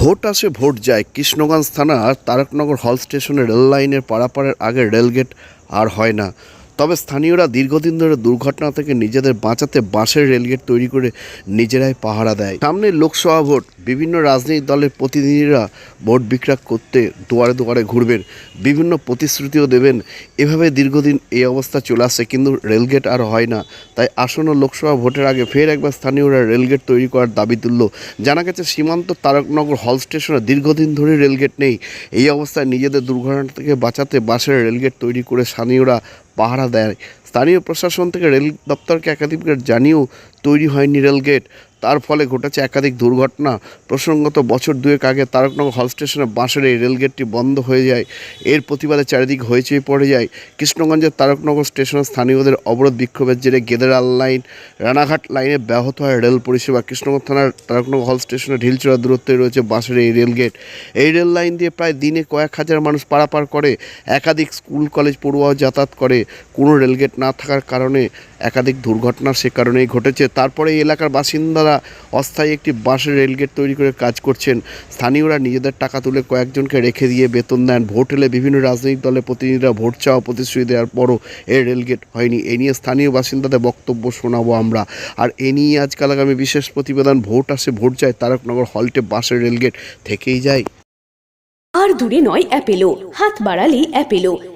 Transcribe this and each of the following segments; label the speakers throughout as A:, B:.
A: Vote আসে, vote যায়। কৃষ্ণগঞ্জ থানার তারকনগর হল স্টেশনে রেল লাইনের পারাপারের আগে রেলগেট আর হয় না। তবে স্থানীয়রা দীর্ঘদিন ধরে দুর্ঘটনা থেকে নিজেদের বাঁচাতে বাঁশের রেলগেট তৈরি করে নিজেরাই পাহারা দেয়। সামনে লোকসভা ভোট। বিভিন্ন রাজনৈতিক দলের প্রতিনিধিরা ভোট বিক্রাক করতে দুয়ারে দুয়ারে ঘুরবেন, বিভিন্ন প্রতিশ্রুতিও দেবেন। এভাবে দীর্ঘদিন এই অবস্থা চলে আসছে, কিন্তু রেলগেট আর হয় না। তাই আসন্ন লোকসভা ভোটের আগে ফের একবার স্থানীয়রা রেলগেট তৈরি করার দাবি তুলল। জানা গেছে, সীমান্ত তারকনগর হল স্টেশনে দীর্ঘদিন ধরে রেলগেট নেই। এই অবস্থায় নিজেদের দুর্ঘটনা থেকে বাঁচাতে বাসের রেলগেট তৈরি করে স্থানীয়রা পাহারা দেয়। স্থানীয় প্রশাসন থেকে রেল দপ্তরকে একাধিকবার জানিয়েও তৈরি হয়নি রেলগেট। তার ফলে ঘটেছে একাধিক দুর্ঘটনা। প্রসঙ্গত বছর দুয়েক আগে তারকনগর হল স্টেশনে বাঁশের এই রেলগেটটি বন্ধ হয়ে যায়। এর প্রতিবাদে চারিদিক হইচই পড়ে যায়। কৃষ্ণগঞ্জের তারকনগর স্টেশনের স্থানীয়দের অবরোধ বিক্ষোভের জেরে গেদেরাল লাইন, রানাঘাট লাইনে ব্যাহত হয় রেল পরিষেবা। কৃষ্ণগঞ্জ থানার তারকনগর হল স্টেশনে ঢিলচড়া দূরত্বে রয়েছে বাঁশের এই রেলগেট। এই রেল লাইন দিয়ে প্রায় দিনে কয়েক হাজার মানুষ পারাপার করে। একাধিক স্কুল, কলেজ পড়ুয়াও যাতায়াত করে। কোনো রেলগেট না থাকার কারণে একাধিক দুর্ঘটনা সে কারণেই ঘটেছে। তারপরে এই এলাকার বাসিন্দারা অস্থায়ী একটি বাঁশের রেলগেট তৈরি করে কাজ করছেন। স্থানীয়রা নিজেদের টাকা তুলে কয়েকজনকে রেখে দিয়ে বেতন দেন। ভোট এলে বিভিন্ন রাজনৈতিক দলের প্রতিনিধিরা ভোট চাওয়া প্রতিশ্রুতি দেওয়ার পরও এই রেলগেট হয়নি। এ নিয়ে স্থানীয় বাসিন্দাদের বক্তব্য শোনাবো আমরা। আর এ নিয়ে আজকাল আগামী বিশেষ প্রতিবেদন, ভোট আসে, ভোট যায়, তারকনগর হলটে বাসের রেলগেট থেকেই যায়।
B: আর দূরে নয়, অ্যাপেলো। হাত বাড়ালেই Apollo.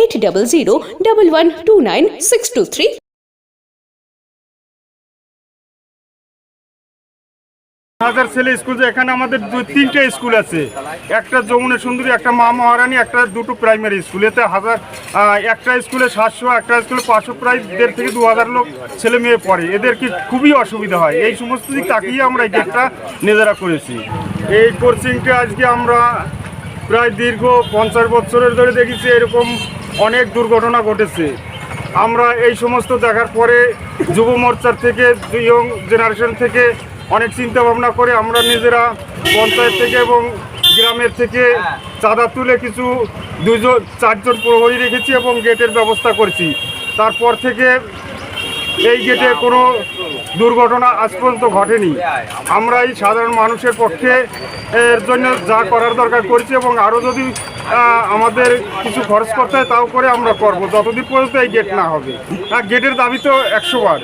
B: Eight double zero double one two nine six two three
C: হাজার ছেলে স্কুল এখানে আমাদের তিনটে স্কুল আছে। একটা যমুনা সুন্দরী, একটা মা মহারানী, একটা দুটো প্রাইমারি স্কুল এতে হাজার একটা স্কুলে সাতশো, একটা স্কুলে পাঁচশো প্রায় দেড় থেকে দু হাজার লোক ছেলে মেয়ে পড়ে। এদের কি খুবই অসুবিধা হয়? এই সমস্ত দিক তাকিয়ে আমরা এই গেটটা নিজেরা করেছি। এই কোচিংটা আজকে আমরা প্রায় দীর্ঘ পঞ্চাশ বছরের ধরে দেখেছি এরকম অনেক দুর্ঘটনা ঘটেছে। আমরা এই সমস্ত দেখার পরে যুব মোর্চার থেকে ইয়ং জেনারেশন থেকে অনেক চিন্তা ভাবনা করে আমরা নিজেরা পঞ্চায়েত থেকে এবং গ্রামের থেকে চাঁদা তুলে কিছু দুজন চারজন প্রহরী রেখেছি এবং গেটের ব্যবস্থা করেছি। তারপর থেকে এই গেটে কোনো দুর্ঘটনা আজ পর্যন্ত ঘটেনি। আমরা এই সাধারণ মানুষের পক্ষে এর জন্য যা করার দরকার করেছি এবং আরও যদি আমাদের কিছু খরচ করতে হয় তাও করে আমরা করব যতদিন পর্যন্ত এই গেট না হবে। আর গেটের দাবি তো একশো বার।